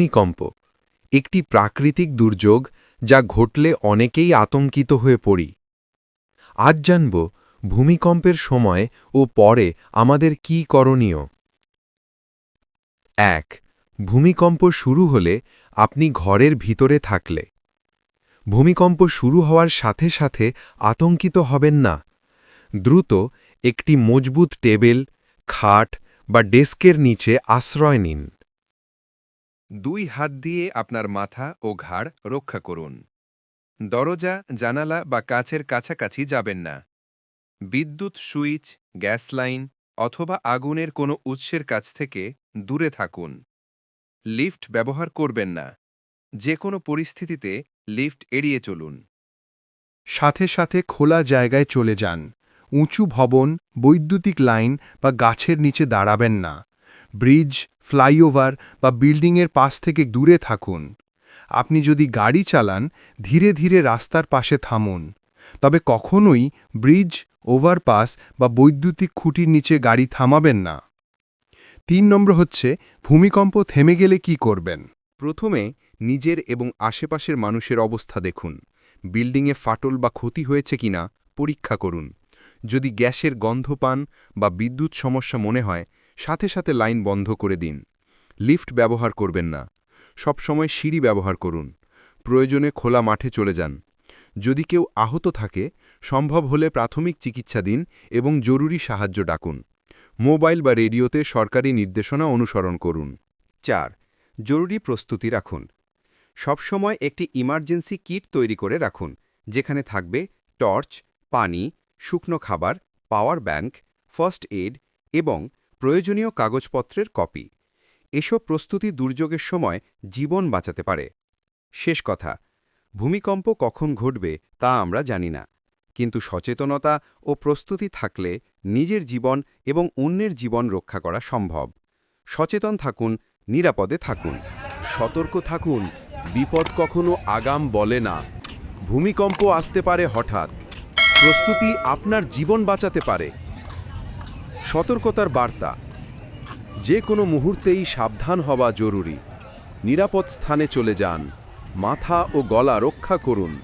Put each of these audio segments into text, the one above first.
ভূমিকম্প, একটি প্রাকৃতিক দুর্যোগ যা ঘটলে অনেকেই আতঙ্কিত হয়ে পড়ি। আজ জানব ভূমিকম্পের সময় ও পরে আমাদের কি করণীয়। এক, ভূমিকম্প শুরু হলে আপনি ঘরের ভিতরে থাকলে। ভূমিকম্প শুরু হওয়ার সাথে সাথে আতঙ্কিত হবেন না। দ্রুত একটি মজবুত টেবিল, খাট বা ডেস্কের নিচে আশ্রয় নিন। দুই হাত দিয়ে আপনার মাথা ও ঘাড় রক্ষা করুন। দরজা, জানালা বা কাছের কাছাকাছি যাবেন না। বিদ্যুৎ, সুইচ, গ্যাস লাইন অথবা আগুনের কোনো উৎসের কাছ থেকে দূরে থাকুন। লিফট ব্যবহার করবেন না। যে কোনো পরিস্থিতিতে লিফট এড়িয়ে চলুন। সাথে সাথে খোলা জায়গায় চলে যান। উঁচু ভবন, বৈদ্যুতিক লাইন বা গাছের নিচে দাঁড়াবেন না। ব্রিজ, ফ্লাইওভার বা বিল্ডিংয়ের পাশ থেকে দূরে থাকুন। আপনি যদি গাড়ি চালান, ধীরে ধীরে রাস্তার পাশে থামুন। তবে কখনোই ব্রিজ, ওভারপাস বা বৈদ্যুতিক খুঁটির নিচে গাড়ি থামাবেন না। তিন নম্বর হচ্ছে, ভূমিকম্প থেমে গেলে কি করবেন? প্রথমে নিজের এবং আশেপাশের মানুষের অবস্থা দেখুন। বিল্ডিংয়ে ফাটল বা ক্ষতি হয়েছে কিনা পরীক্ষা করুন। যদি গ্যাসের গন্ধ পান বা বিদ্যুৎ সমস্যা মনে হয়, সাথে সাথে লাইন বন্ধ করে দিন। লিফট ব্যবহার করবেন না। সবসময় সিঁড়ি ব্যবহার করুন। প্রয়োজনে খোলা মাঠে চলে যান। যদি কেউ আহত থাকে, সম্ভব হলে প্রাথমিক চিকিৎসা দিন এবং জরুরি সাহায্য ডাকুন। মোবাইল বা রেডিওতে সরকারি নির্দেশনা অনুসরণ করুন। চার, জরুরি প্রস্তুতি রাখুন। সবসময় একটি ইমার্জেন্সি কিট তৈরি করে রাখুন, যেখানে থাকবে টর্চ, পানি শুকনো খাবার, পাওয়ার ব্যাংক, ফার্স্ট এড এবং প্রয়োজনীয় কাগজপত্রের কপি। এসব প্রস্তুতি দুর্যোগের সময় জীবন বাঁচাতে পারে। শেষ কথা, ভূমিকম্প কখন ঘটবে তা আমরা জানি না। কিন্তু সচেতনতা ও প্রস্তুতি থাকলে নিজের জীবন এবং অন্যের জীবন রক্ষা করা সম্ভব। সচেতন থাকুন, নিরাপদে থাকুন। সতর্ক থাকুন, বিপদ কখনো আগাম বলে না। ভূমিকম্প আসতে পারে হঠাৎ। প্রস্তুতি আপনার জীবন বাঁচাতে পারে। সতর্কতার বার্তা। যে কোনো মুহূর্তেই সাবধান হওয়া জরুরি। নিরাপদ স্থানে চলে যান। মাথা ও গলা রক্ষা করুন।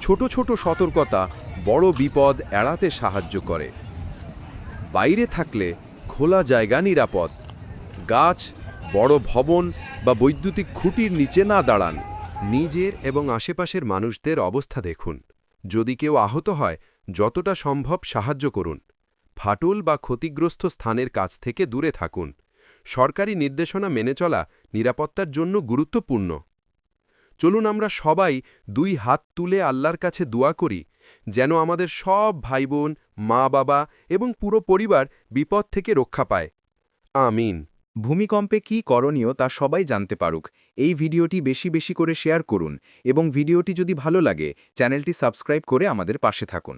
ছোট ছোট সতর্কতা বড় বিপদ এড়াতে সাহায্য করে। বাইরে থাকলে খোলা জায়গা নিরাপদ। গাছ, বড় ভবন বা বৈদ্যুতিক খুঁটির নিচে না দাঁড়ান। নিজের এবং আশেপাশের মানুষদের অবস্থা দেখুন। যদি কেউ আহত হয়, যতটা সম্ভব সাহায্য করুন। ফাটল বা ক্ষতিগ্রস্ত স্থানের কাছ থেকে দূরে থাকুন। সরকারি নির্দেশনা মেনে চলা নিরাপত্তার জন্য গুরুত্বপূর্ণ। চলুন আমরা সবাই দুই হাত তুলে আল্লাহর কাছে দোয়া করি, যেন আমাদের সব ভাই বোন মা বাবা এবং পুরো পরিবার বিপদ থেকে রক্ষা পায়। আমিন। ভূমিকম্পে কি করণীয় তা সবাই জানতে পারুক। এই ভিডিওটি বেশি বেশি করে শেয়ার করুন এবং ভিডিওটি যদি ভালো লাগে, চ্যানেলটি সাবস্ক্রাইব করে আমাদের পাশে থাকুন।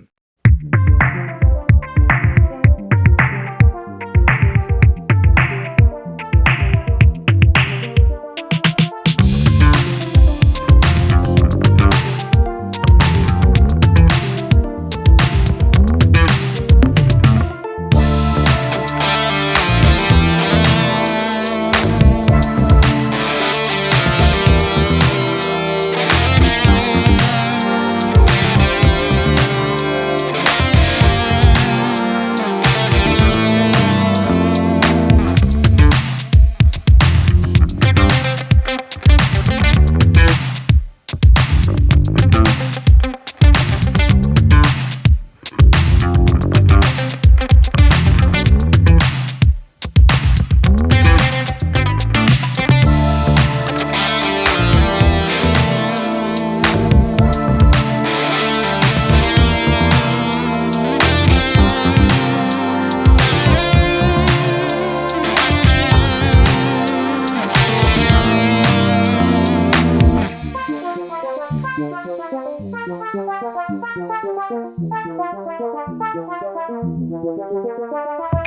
Thank you.